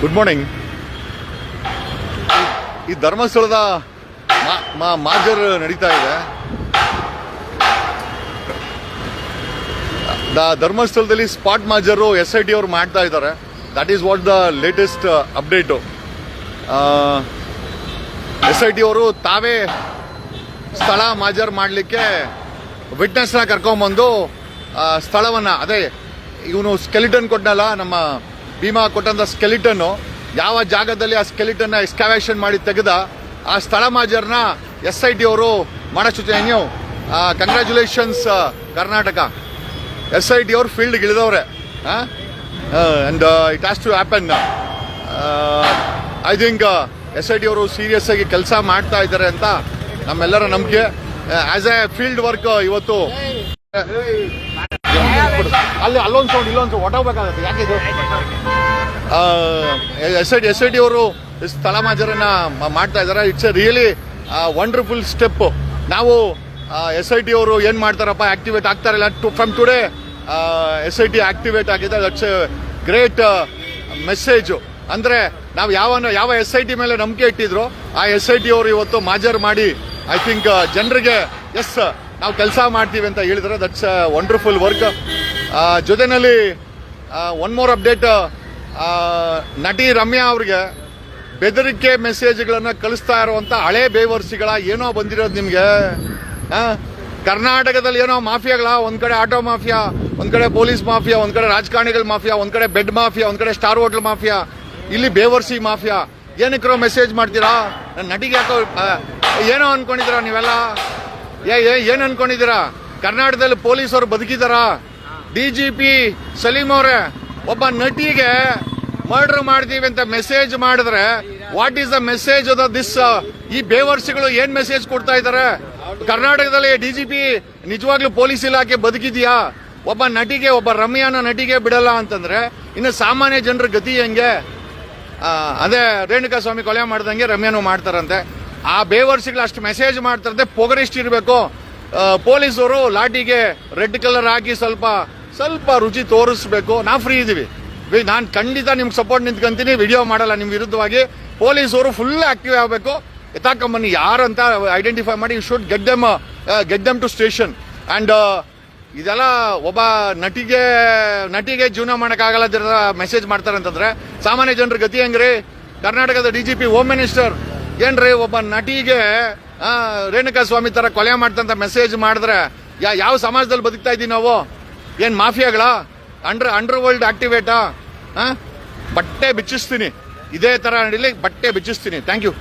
Good morning ಈ ಧರ್ಮಸ್ಥಳದ ಮಾಜರ್ ನಡೀತಾ ಇದೆ. ದ ಧರ್ಮಸ್ಥಳದಲ್ಲಿ ಸ್ಪಾಟ್ ಮಾಜರು ಎಸ್ ಐ ಟಿ ಅವರು ಮಾಡ್ತಾ ಇದ್ದಾರೆ. That is what the latest update S I T ಅವರು ತಾವೇ ಸ್ಥಳ ಮಾಜರ್ ಮಾಡಲಿಕ್ಕೆ ವಿಟ್ನೆಸ್ನ ಕರ್ಕೊಂಬಂದು ಸ್ಥಳವನ್ನ, ಅದೇ, ಇವನು ಸ್ಕೆಲಿಟನ್ ಕೊಟ್ಟನಲ್ಲ ನಮ್ಮ ಭೀಮಾ ಕೊಟ್ಟಂತ ಸ್ಕೆಲಿಟನ್ ಯಾವ ಜಾಗದಲ್ಲಿ ಆ ಸ್ಕೆಲಿಟನ್ನ ಎಕ್ಸ್ಕಾವೇಷನ್ ಮಾಡಿ ತೆಗೆದ, ಆ ಸ್ಥಳ ಮಾಜರ್ನ ಎಸ್ ಐ ಟಿ ಅವರು ಮಾಡೋ ಸೂಚನೆ ನೀವು congratulations Karnataka. S I T ಅವರು ಫೀಲ್ಡ್ಗೆ ಇಳಿದವ್ರೆ. And it has to happen I think S I T ಅವರು ಸೀರಿಯಸ್ ಆಗಿ ಕೆಲಸ ಮಾಡ್ತಾ ಇದ್ದಾರೆ ಅಂತ ನಮ್ಮೆಲ್ಲರ ನಂಬಿಕೆ. ಆಸ್ ಎ ಫೀಲ್ಡ್ ವರ್ಕ್ ಇವತ್ತು ಅಲ್ಲಿ, ಅಲ್ಲೊಂದು ಸೌಂಡ್ ಇಲ್ಲೊಂದು ಯಾಕೆ ಇದು? S I D S I D ಅವರು ಸ್ಥಳ ಮಾಜರನ್ನ ಮ- ಮಾಡ್ತಾ ಇದ್ದಾರೆ. It's a really wonderful step ನಾವು ಎಸ್ ಐ ಟಿ ಅವರು ಏನ್ ಮಾಡ್ತಾರಪ್ಪ? Activate ಆಗ್ತಾರಲ್ಲ to from today S I T activate ಆಗಿದೆ. ದಟ್ಸ್ ಎ ಗ್ರೇಟ್ ಮೆಸೇಜ್ ಅಂದ್ರೆ, ನಾವು ಯಾವ ಯಾವ ಎಸ್ ಐ ಟಿ ಮೇಲೆ ನಂಬಿಕೆ ಇಟ್ಟಿದ್ರು, ಆ ಎಸ್ ಐ ಟಿ ಅವರು ಇವತ್ತು ಮಾಜರ್ ಮಾಡಿ ಐ ಥಿಂಕ್ ಜನರಿಗೆ ಎಸ್ ನಾವು ಕೆಲಸ ಮಾಡ್ತೀವಿ ಅಂತ ಹೇಳಿದ್ರೆ ದಟ್ಸ್ ವಂಡರ್ಫುಲ್ ವರ್ಕ್ ಜೊತೆನಲ್ಲಿ ಒನ್ ಮೋರ್ ಅಪ್ಡೇಟ್ ನಟಿ ರಮ್ಯಾ ಅವ್ರಿಗೆ ಬೆದರಿಕೆ ಮೆಸೇಜ್ಗಳನ್ನು ಕಳಿಸ್ತಾ ಇರುವಂತ ಹಳೆ ಬೇವರ್ಸಿಗಳ ಏನೋ ಬಂದಿರೋದು ನಿಮಗೆ? ಕರ್ನಾಟಕದಲ್ಲಿ ಏನೋ ಮಾಫಿಯಾಗಳ ಒಂದು ಕಡೆ ಆಟೋ ಮಾಫಿಯಾ, ಒಂದು ಕಡೆ ಪೊಲೀಸ್ ಮಾಫಿಯಾ, ಒಂದು ಕಡೆ ರಾಜಕಾರಣಿಗಳ ಮಾಫಿಯಾ, ಒಂದು ಕಡೆ ಬೆಡ್ ಮಾಫಿಯಾ, ಒಂದು ಕಡೆ ಸ್ಟಾರ್ ಹೋಟೆಲ್ ಮಾಫಿಯಾ, ಇಲ್ಲಿ ಬೇವರ್ಸಿ ಮಾಫಿಯಾ. ಏನಕ್ಕಿರೋ ಮೆಸೇಜ್ ಮಾಡ್ತೀರಾ? ನನ್ನ ನಟಿಗೆ ಯಾಕೋ ಏನೋ ಅಂದ್ಕೊಂಡಿದ್ದೀರಾ ನೀವೆಲ್ಲ? ಏನ್ ಅನ್ಕೊಂಡಿದ್ದೀರಾ? ಕರ್ನಾಟಕದಲ್ಲಿ ಪೊಲೀಸರು ಬದುಕಿದಾರ? ಡಿ ಜಿ ಪಿ ಸಲೀಂ ಅವರೇ, ಒಬ್ಬ ನಟಿಗೆ ಮರ್ಡರ್ ಮಾಡ್ತೀವಿ ಅಂತ ಮೆಸೇಜ್ ಮಾಡಿದ್ರೆ what is the message this ಈ ಬೇವರ್ಸಿಗಳು ಏನ್ ಮೆಸೇಜ್ ಕೊಡ್ತಾ ಇದ್ದಾರೆ? ಕರ್ನಾಟಕದಲ್ಲಿ ಡಿ ಜಿ ಪಿ ನಿಜವಾಗ್ಲೂ ಪೊಲೀಸ್ ಇಲಾಖೆ ಬದುಕಿದ್ಯಾ? ಒಬ್ಬ ನಟಿಗೆ, ಒಬ್ಬ ರಮ್ಯಾನ ನಟಿಗೆ ಬಿಡಲ್ಲ ಅಂತಂದ್ರೆ, ಇನ್ನು ಸಾಮಾನ್ಯ ಜನರ ಗತಿ ಹೆಂಗೆ? ಅದೇ ರೇಣುಕಾ ಸ್ವಾಮಿ ಕೊಲೆ ಮಾಡ್ದಂಗೆ ರಮ್ಯಾನು ಮಾಡ್ತಾರಂತೆ. ಆ ಬೇವರ್ಸಿಗಳು ಅಷ್ಟು ಮೆಸೇಜ್ ಮಾಡ್ತಾರಂತೆ ಪೊಗರಿಷ್ಟು ಇರಬೇಕು? ಪೊಲೀಸರು ಲಾಟಿಗೆ ರೆಡ್ ಕಲರ್ ಹಾಕಿ ಸ್ವಲ್ಪ ಸ್ವಲ್ಪ ರುಚಿ ತೋರಿಸ್ಬೇಕು. ನಾ ಫ್ರೀ ಇದೀವಿ. ನಾನು ಖಂಡಿತ ನಿಮ್ಗೆ ಸಪೋರ್ಟ್ ನಿಂತ್ಕೊಂತೀನಿ. ವಿಡಿಯೋ ಮಾಡಲ್ಲ ನಿಮ್ಮ ವಿರುದ್ಧವಾಗಿ. ಪೊಲೀಸರು ಫುಲ್ ಆಕ್ಟಿವ್ ಆಗಬೇಕು. ಎತ್ತಾಕೊಂಬನ್ನಿ ಯಾರಂತ ಐಡೆಂಟಿಫೈ ಮಾಡಿ you should get them get them to station and ಇದೆಲ್ಲ ಒಬ್ಬ ನಟಿಗೆ ನಟಿಗೆ ಜೀವನ ಮಾಡೋಕ್ಕಾಗಲ್ಲ ಮೆಸೇಜ್ ಮಾಡ್ತಾರೆ ಅಂತಂದರೆ ಸಾಮಾನ್ಯ ಜನರ ಗತಿ ಹೆಂಗ್ರಿ? ಕರ್ನಾಟಕದ D G P home minister ಏನ್ರಿ ಒಬ್ಬ ನಟಿಗೆ ರೇಣುಕಾ ಸ್ವಾಮಿ ತರ ಕೊಲೆ ಮಾಡ್ತಂತ ಮೆಸೇಜ್ ಮಾಡಿದ್ರೆ ಯಾವ ಸಮಾಜದಲ್ಲಿ ಬದುಕ್ತಾ ಇದ್ದೀವಿ ನಾವು? ಏನ್ ಮಾಫಿಯಾಗಳ ಅಂಡರ್ ಅಂಡರ್ ವರ್ಲ್ಡ್ ಆಕ್ಟಿವೇಟಾ ಬಟ್ಟೆ ಬಿಚ್ಚಿಸ್ತೀನಿ. ಇದೇ ತರ ನಡೀಲಿ, ಬಟ್ಟೆ ಬಿಚ್ಚಿಸ್ತೀನಿ. Thank you